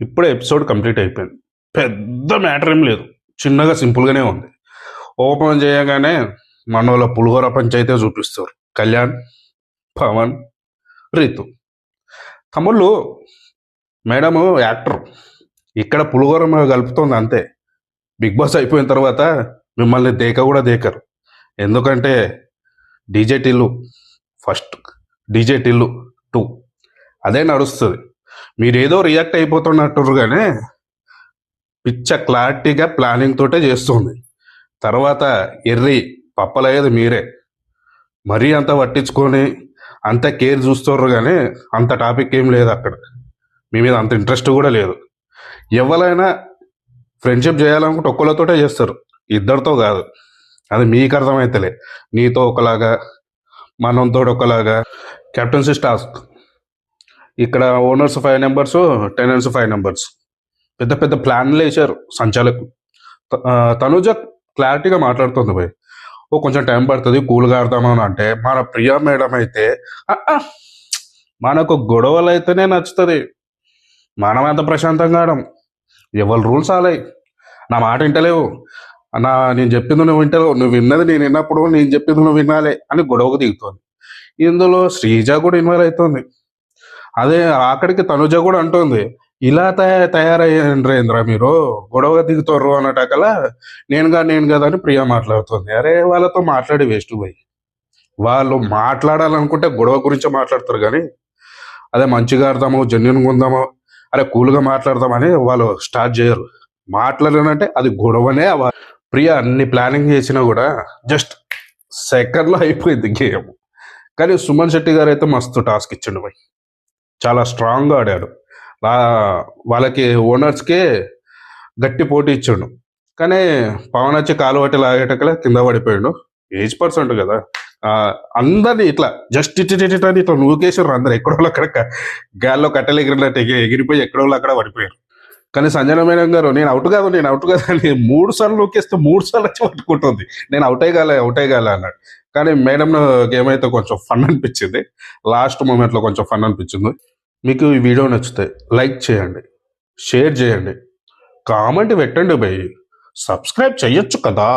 ఇప్పుడే episode complete అయిపోయింది. పెద్ద మ్యాటర్ ఏం లేదు. చిన్నగా సింపుల్గానే ఉంది. ఓపెన్ చేయగానే మనోళ్ళ పులిహోర పంచైతే చూపిస్తారు. కళ్యాణ్ పవన్ రీతు. తమ్ముళ్ళు మేడము యాక్టర్. ఇక్కడ పులిహోర మీద కలుపుతోంది అంతే. బిగ్ బాస్ అయిపోయిన తర్వాత మిమ్మల్ని దేక కూడా దేకరు. ఎందుకంటే DJ Tillu first DJ Tillu two. అదే నడుస్తుంది. మీరు ఏదో రియాక్ట్ అయిపోతున్నట్టు కానీ పిచ్చ క్లారిటీగా ప్లానింగ్ తోటే చేస్తుంది. తర్వాత ఎర్రి పప్పలయ్యేది మీరే. మరీ అంత పట్టించుకొని అంత కేర్ చూస్తారు కానీ అంత టాపిక్ ఏం లేదు అక్కడ. మీ మీద అంత ఇంట్రెస్ట్ కూడా లేదు. ఎవరైనా ఫ్రెండ్షిప్ చేయాలనుకుంటే ఒక్కళ్ళతోటే చేస్తారు. ఇద్దరితో కాదు. అది మీకు అర్థమైతలే. నీతో ఒకలాగా మనంతో ఒకలాగా కెప్టెన్సీ టాస్క్ ఇక్కడ owners five numbers tenants five numbers పెద్ద పెద్ద ప్లాన్లు వేశారు సంచాలకు. త- తనుజ క్లారిటీగా మాట్లాడుతుంది భయ్. ఓ కొంచెం టైం పడుతుంది కూల్గా ఆడదామని అంటే మన ప్రియా మేడం అయితే మనకు గొడవలు అయితేనే నచ్చుతుంది. మనం ఎంత ప్రశాంతంగా ఆడం. ఎవరి రూల్స్ ఆలయ్. నా మాట వింటలేవు. నా నేను చెప్పింది నువ్వు వింటలేవు. నువ్వు విన్నది నేను విన్నప్పుడు నేను చెప్పింది నువ్వు వినాలి అని గొడవకు దిగుతుంది. ఇందులో శ్రీజ కూడా ఇన్వాల్వ్ అవుతుంది. అదే అక్కడికి తనుజ కూడా అంటుంది ఇలా తయారు తయారయ్యండ్రేంద్ర మీరు గొడవ దిగుతారు అన్నటకలా నేనుగా నేను కదా అని ప్రియా మాట్లాడుతుంది. అరే వాళ్ళతో మాట్లాడి వేస్ట్ పోయి వాళ్ళు మాట్లాడాలనుకుంటే గొడవ గురించి మాట్లాడతారు కానీ అదే మంచిగా ఆడదామో జెన్యున్గా ఉందామో అరే కూల్గా మాట్లాడదామని వాళ్ళు స్టార్ట్ చేయరు. మాట్లాడాలంటే అది గొడవనే ప్రియా అన్ని ప్లానింగ్ చేసినా కూడా జస్ట్ సెకండ్లో అయిపోయింది గేమ్. కానీ సుమన్ శెట్టి గారు అయితే మస్తు టాస్క్ ఇచ్చిండు భయ్ చాలా స్ట్రాంగ్గా ఆడాడు. వాళ్ళకి ఓనర్స్కే గట్టి పోటీ ఇచ్చాడు. కానీ పవన్ వచ్చి కాలు పట్టి కింద పడిపోయాడు. ఏజ్ పర్సెంట్ కదా. ఆ, అందరినీ ఇట్లా జస్ట్ ఇటు అని ఇట్లా నూకేసారు అందరు. ఎక్కడో అక్కడ గాల్లో కట్టెలు ఎగిరినట్టు ఎగిరిపోయి ఎక్కడో అక్కడ పడిపోయారు. కానీ సంజన మేడం గారు నేను అవుట్ కాదు నేను అవుట్ కాదు అని మూడు సార్లు నూకేస్తే మూడు సార్లు వచ్చి పట్టుకుంటుంది. నేను అవుట్ అయ్యగాలే అవుట్ అయ్యగాలే అన్నాడు. కానీ మేడం గేమ్ అయితే కొంచెం ఫన్ అనిపించింది. లాస్ట్ మూమెంట్లో కొంచెం ఫన్ అనిపించింది. మీకు ఈ వీడియో నచ్చితే లైక్ చేయండి షేర్ చేయండి కామెంట్ పెట్టండి భయ్ సబ్స్క్రైబ్ చేయొచ్చు కదా.